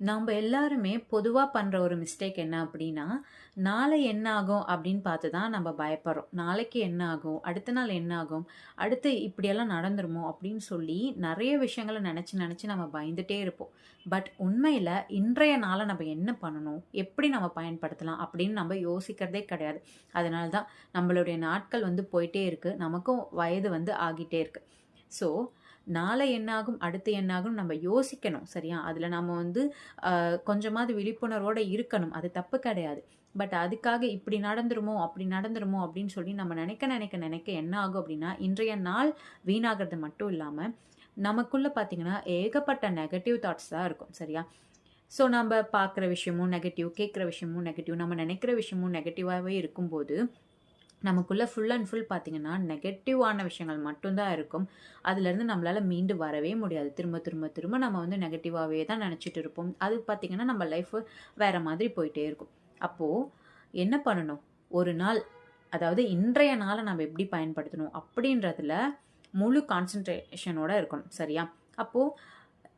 நம்ம எல்லாருமே பொதுவாக பண்ணுற ஒரு மிஸ்டேக் என்ன அப்படின்னா நாளை என்ன ஆகும் அப்படின்னு பார்த்து தான் நம்ம பயப்படுறோம். நாளைக்கு என்ன ஆகும்? அடுத்த நாள் என்ன ஆகும்? அடுத்து இப்படியெல்லாம் நடந்துருமோ அப்படின்னு சொல்லி நிறைய விஷயங்களை நினச்சி நினச்சி நம்ம பயந்துட்டே இருப்போம். பட் உண்மையில் இன்றைய நாளை நம்ம என்ன பண்ணணும்? எப்படி நம்ம பயன்படுத்தலாம்? அப்படின்னு நம்ம யோசிக்கிறதே கிடையாது. அதனால தான் நம்மளுடைய நாட்கள் வந்து போயிட்டே இருக்குது நமக்கும் வயது வந்து ஆகிட்டே இருக்குது ஸோ நாளை என்னாகும் அடுத்து என்னாகும் நம்ம யோசிக்கணும் சரியா? அதில் நம்ம வந்து கொஞ்சமாவது விழிப்புணர்வோடு இருக்கணும். அது தப்பு கிடையாது. பட் அதுக்காக இப்படி நடந்துருமோ அப்படி நடந்துருமோ அப்படின்னு சொல்லி நம்ம நினைக்க நினைக்க நினைக்க என்ன ஆகும் அப்படின்னா இன்றைய நாள் வீணாகிறது மட்டும் இல்லாமல் நமக்குள்ளே பார்த்தீங்கன்னா ஏகப்பட்ட நெகட்டிவ் தாட்ஸ் தான் இருக்கும் சரியா? ஸோ நம்ம பார்க்குற விஷயமும் நெகட்டிவ் கேட்குற விஷயமும் நெகட்டிவ் நம்ம நினைக்கிற விஷயமும் நெகட்டிவாகவே இருக்கும்போது நமக்குள்ளே ஃபுல் அண்ட் ஃபுல் பார்த்திங்கன்னா நெகட்டிவான விஷயங்கள் மட்டும்தான் இருக்கும். அதுலேருந்து நம்மளால் மீண்டு வரவே முடியாது. திரும்ப திரும்ப திரும்ப நம்ம வந்து நெகட்டிவாகவே தான் நினச்சிட்டு இருப்போம். அது பார்த்திங்கன்னா நம்ம லைஃப் வேறு மாதிரி போயிட்டே இருக்கும். அப்போது என்ன பண்ணணும்? ஒரு நாள் அதாவது இன்றைய நாளை நம்ம எப்படி பயன்படுத்தணும்? அப்படின்றதுல முழு கான்சன்ட்ரேஷனோட இருக்கணும். சரியா? அப்போது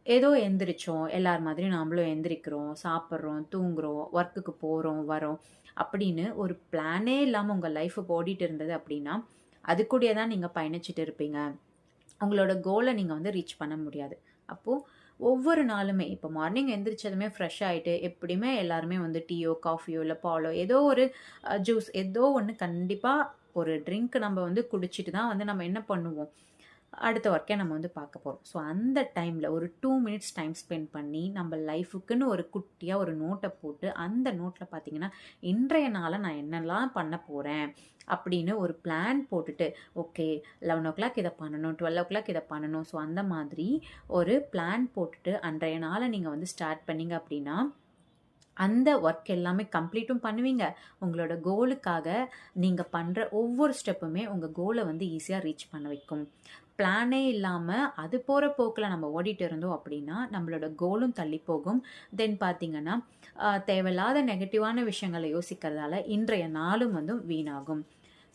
ஏதோ எந்திரிச்சோம். எல்லார் மாதிரியும் நாமளும் எந்திரிக்கிறோம் சாப்பிட்றோம் தூங்குறோம் ஒர்க்குக்கு போகிறோம் வரோம் அப்படின்னு ஒரு பிளானே இல்லாமல் உங்கள் லைஃப் ஓடிட்டு இருந்தது அப்படின்னா அது தான் நீங்கள் பயணிச்சுட்டு இருப்பீங்க. உங்களோட கோலை நீங்கள் வந்து ரீச் பண்ண முடியாது. அப்போது ஒவ்வொரு நாளுமே இப்போ மார்னிங் எந்திரிச்சதுமே ஃப்ரெஷ் ஆகிட்டு எப்படியுமே எல்லாருமே வந்து டீயோ காஃபியோ இல்லை பாலோ ஏதோ ஒரு ஜூஸ் ஏதோ ஒன்று கண்டிப்பாக ஒரு ட்ரிங்க் நம்ம வந்து குடிச்சிட்டு தான் வந்து நம்ம என்ன பண்ணுவோம்? அடுத்த ஒர்க்கை நம்ம வந்து பார்க்க போகிறோம் ஸோ அந்த டைமில் ஒரு டூ மினிட்ஸ் டைம் ஸ்பெண்ட் பண்ணி நம்ம லைஃபுக்குன்னு ஒரு குட்டியாக ஒரு நோட்டை போட்டு அந்த நோட்டில் பார்த்தீங்கன்னா இன்றைய நாளை நான் என்னெல்லாம் பண்ண போகிறேன் அப்படின்னு ஒரு பிளான் போட்டுட்டு ஓகே லெவன் ஓ கிளாக் இதை பண்ணணும் டுவெல் ஓ கிளாக் இதை பண்ணணும். ஸோ அந்த மாதிரி ஒரு பிளான் போட்டுட்டு அன்றைய நாளை நீங்கள் வந்து ஸ்டார்ட் பண்ணிங்க அப்படின்னா அந்த ஒர்க் எல்லாமே கம்ப்ளீட்டும் பண்ணுவீங்க. உங்களோட கோலுக்காக நீங்கள் பண்ணுற ஒவ்வொரு ஸ்டெப்புமே உங்கள் கோலை வந்து ஈஸியாக ரீச் பண்ண வைக்கும். பிளானே இல்லாமல் அது போகிற போக்கில் நம்ம ஓடிட்டு இருந்தோம் அப்படின்னா நம்மளோட கோலும் தள்ளி போகும். தென் பார்த்திங்கன்னா தேவையில்லாத நெகட்டிவான விஷயங்களை யோசிக்கிறதால இன்றைய நாளும் வந்து வீணாகும்.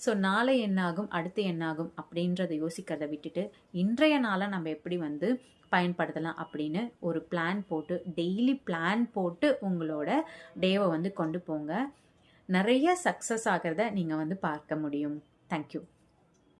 ஸோ நாளை என்னாகும் அடுத்து என்னாகும் அப்படின்றத யோசிக்கிறத விட்டுட்டு இன்றைய நாளை நம்ம எப்படி வந்து பயன்படுத்தலாம் அப்படின்னு ஒரு பிளான் போட்டு டெய்லி பிளான் போட்டு உங்களோட டேவை வந்து கொண்டு போங்க. நிறைய சக்ஸஸ் ஆகிறத நீங்கள் வந்து பார்க்க முடியும். தேங்க்யூ